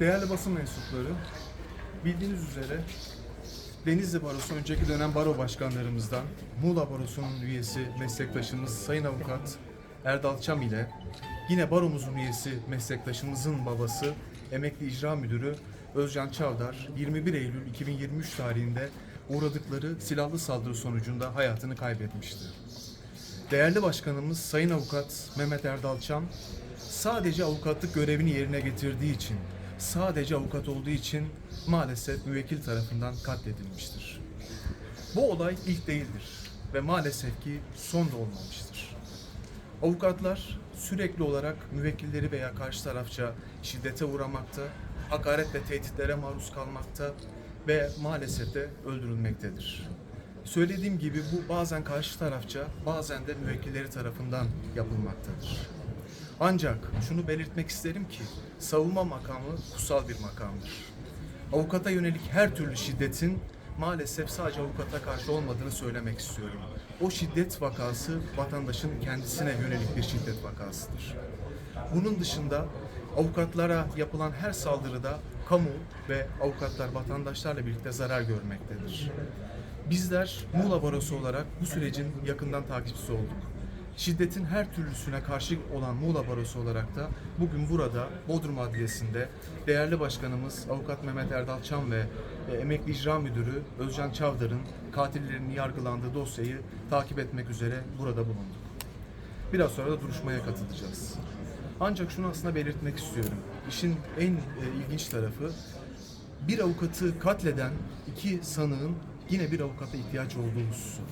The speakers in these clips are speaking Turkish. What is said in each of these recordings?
Değerli basın mensupları, bildiğiniz üzere Denizli Barosu önceki dönem baro başkanlarımızdan Muğla Barosu'nun üyesi meslektaşımız Sayın Avukat Erdal Çam ile yine baromuzun üyesi meslektaşımızın babası emekli icra müdürü Özcan Çavdar 21 Eylül 2023 tarihinde uğradıkları silahlı saldırı sonucunda hayatını kaybetmişti. Değerli başkanımız Sayın Avukat Mehmet Erdal Çam sadece avukatlık görevini yerine getirdiği için, sadece avukat olduğu için maalesef müvekkil tarafından katledilmiştir. Bu olay ilk değildir ve maalesef ki son da olmamıştır. Avukatlar sürekli olarak müvekkilleri veya karşı tarafça şiddete uğramakta, hakaret ve tehditlere maruz kalmakta ve maalesef de öldürülmektedir. Söylediğim gibi bu bazen karşı tarafça, bazen de müvekkilleri tarafından yapılmaktadır. Ancak şunu belirtmek isterim ki savunma makamı kutsal bir makamdır. Avukata yönelik her türlü şiddetin maalesef sadece avukata karşı olmadığını söylemek istiyorum. O şiddet vakası vatandaşın kendisine yönelik bir şiddet vakasıdır. Bunun dışında avukatlara yapılan her saldırıda kamu ve avukatlar vatandaşlarla birlikte zarar görmektedir. Bizler Muğla Barosu olarak bu sürecin yakından takipçisi olduk. Şiddetin her türlüsüne karşı olan Muğla Barosu olarak da bugün burada Bodrum Adliyesi'nde değerli başkanımız Avukat Mehmet Erdal Çam ve e, Emekli İcra Müdürü Özcan Çavdar'ın katillerinin yargılandığı dosyayı takip etmek üzere burada bulunduk. Biraz sonra da duruşmaya katılacağız. Ancak şunu aslında belirtmek istiyorum. İşin en e, ilginç tarafı bir avukatı katleden iki sanığın yine bir avukata ihtiyaç olduğu hususu.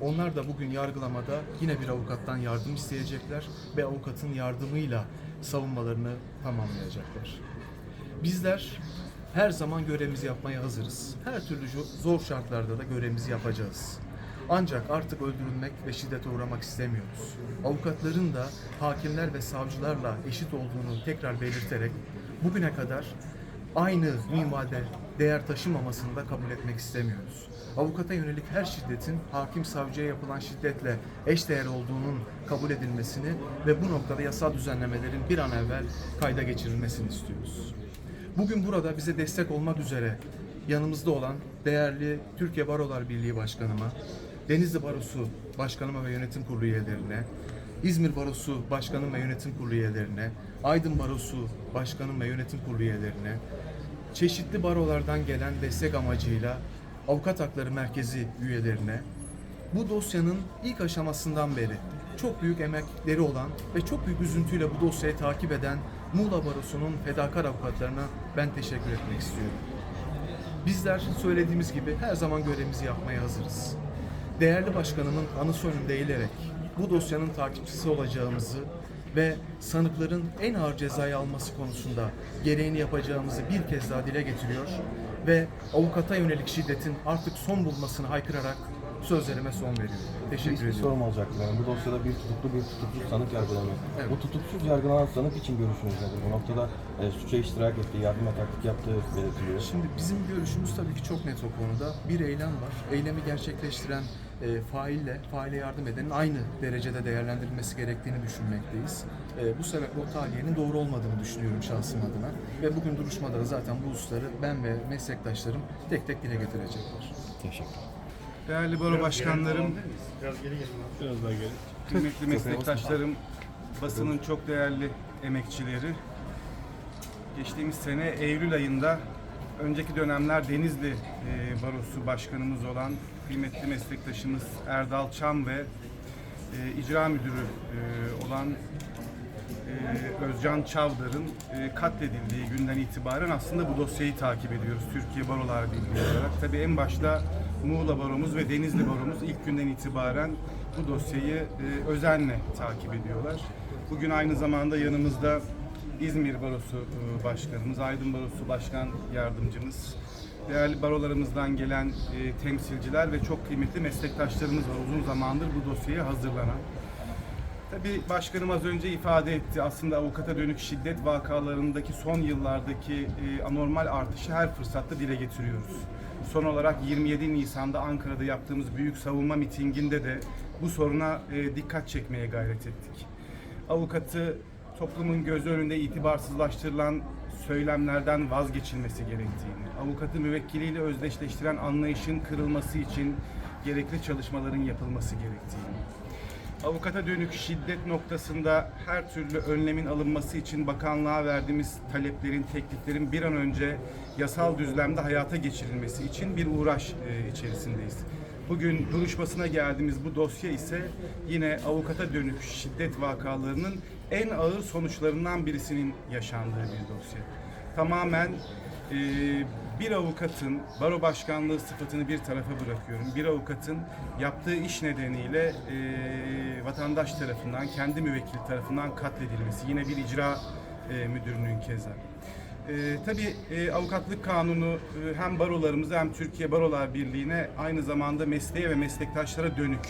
Onlar da bugün yargılamada yine bir avukattan yardım isteyecekler ve avukatın yardımıyla savunmalarını tamamlayacaklar. Bizler her zaman görevimizi yapmaya hazırız. Her türlü zor şartlarda da görevimizi yapacağız. Ancak artık öldürülmek ve şiddete uğramak istemiyoruz. Avukatların da hakimler ve savcılarla eşit olduğunu tekrar belirterek bugüne kadar aynı minvalde değer taşımamasını da kabul etmek istemiyoruz. Avukata yönelik her şiddetin hakim savcıya yapılan şiddetle eşdeğer olduğunun kabul edilmesini ve bu noktada yasal düzenlemelerin bir an evvel kayda geçirilmesini istiyoruz. Bugün burada bize destek olmak üzere yanımızda olan değerli Türkiye Barolar Birliği Başkanıma, Denizli Barosu Başkanıma ve Yönetim Kurulu üyelerine, İzmir Barosu Başkanım ve Yönetim Kurulu üyelerine, Aydın Barosu Başkanım ve Yönetim Kurulu üyelerine, çeşitli barolardan gelen destek amacıyla Avukat Hakları Merkezi üyelerine, bu dosyanın ilk aşamasından beri çok büyük emekleri olan ve çok büyük üzüntüyle bu dosyayı takip eden Muğla Barosu'nun fedakar avukatlarına ben teşekkür etmek istiyorum. Bizler söylediğimiz gibi her zaman görevimizi yapmaya hazırız. Değerli başkanımın anısı önünde eğilerek bu dosyanın takipçisi olacağımızı ve sanıkların en ağır cezayı alması konusunda gereğini yapacağımızı bir kez daha dile getiriyor ve avukata yönelik şiddetin artık son bulmasını haykırarak sözlerime son veriyorum. Teşekkür Bir ediyorum. sorum olacaktı. Yani bu dosyada bir tutuklu bir tutuksuz sanık yargılanıyor. Evet. Bu tutuksuz yargılanan sanık için görüşünüz nedir? Bu noktada e, suça iştirak ettiği, yardıma taktik yaptığı belirtiliyor. Şimdi bizim görüşümüz tabii ki çok net o konuda. Bir eylem var. Eylemi gerçekleştiren e, faille, faile yardım edenin aynı derecede değerlendirilmesi gerektiğini düşünmekteyiz. E, bu sebeple o tahliyenin doğru olmadığını düşünüyorum şahsım adına. Ve bugün duruşmada da zaten bu hususları ben ve meslektaşlarım tek tek dile getirecekler. Teşekkür Değerli baro başkanlarım, kıymetli meslektaşlarım, basının çok değerli emekçileri. Geçtiğimiz sene Eylül ayında önceki dönemler Denizli e, Barosu Başkanımız olan kıymetli meslektaşımız Erdal Çam ve e, icra müdürü e, olan e, Özcan Çavdar'ın e, katledildiği günden itibaren aslında bu dosyayı takip ediyoruz Türkiye Barolar Birliği olarak. Tabii en başta Muğla Baromuz ve Denizli Baromuz ilk günden itibaren bu dosyayı e, özenle takip ediyorlar. Bugün aynı zamanda yanımızda İzmir Barosu e, Başkanımız, Aydın Barosu Başkan Yardımcımız, değerli barolarımızdan gelen e, temsilciler ve çok kıymetli meslektaşlarımız var uzun zamandır bu dosyaya hazırlanan. Tabii başkanım az önce ifade etti. Aslında avukata dönük şiddet vakalarındaki son yıllardaki e, anormal artışı her fırsatta dile getiriyoruz. Son olarak 27 Nisan'da Ankara'da yaptığımız büyük savunma mitinginde de bu soruna dikkat çekmeye gayret ettik. Avukatı toplumun gözü önünde itibarsızlaştırılan söylemlerden vazgeçilmesi gerektiğini, avukatı müvekkiliyle özdeşleştiren anlayışın kırılması için gerekli çalışmaların yapılması gerektiğini, avukata dönük şiddet noktasında her türlü önlemin alınması için bakanlığa verdiğimiz taleplerin, tekliflerin bir an önce yasal düzlemde hayata geçirilmesi için bir uğraş e, içerisindeyiz. Bugün duruşmasına geldiğimiz bu dosya ise yine avukata dönük şiddet vakalarının en ağır sonuçlarından birisinin yaşandığı bir dosya. Tamamen e, bir avukatın baro başkanlığı sıfatını bir tarafa bırakıyorum. Bir avukatın yaptığı iş nedeniyle e, vatandaş tarafından, kendi müvekkili tarafından katledilmesi. Yine bir icra e, müdürünün keza. E, tabii e, avukatlık kanunu e, hem barolarımıza hem Türkiye Barolar Birliği'ne aynı zamanda mesleğe ve meslektaşlara dönük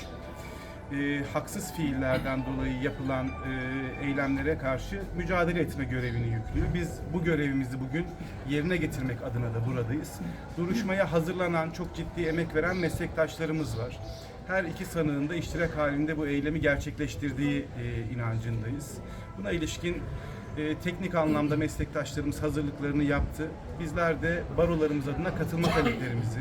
e, haksız fiillerden dolayı yapılan e, eylemlere karşı mücadele etme görevini yüklüyor. Biz bu görevimizi bugün yerine getirmek adına da buradayız. Duruşmaya hazırlanan, çok ciddi emek veren meslektaşlarımız var. Her iki sanığın da iştirak halinde bu eylemi gerçekleştirdiği e, inancındayız. Buna ilişkin e, teknik anlamda meslektaşlarımız hazırlıklarını yaptı. Bizler de barolarımız adına katılma taleplerimizi,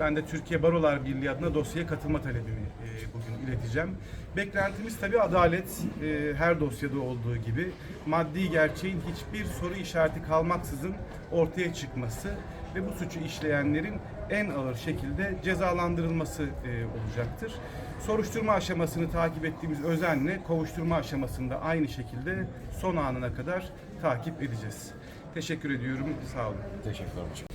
ben de Türkiye Barolar Birliği adına dosyaya katılma talebimi e, bugün ileteceğim. Beklentimiz tabii adalet, e, her dosyada olduğu gibi maddi gerçeğin hiçbir soru işareti kalmaksızın ortaya çıkması ve bu suçu işleyenlerin en ağır şekilde cezalandırılması e, olacaktır. Soruşturma aşamasını takip ettiğimiz özenle kovuşturma aşamasında aynı şekilde son anına kadar takip edeceğiz. Teşekkür ediyorum. Sağ olun. Teşekkürler hocam.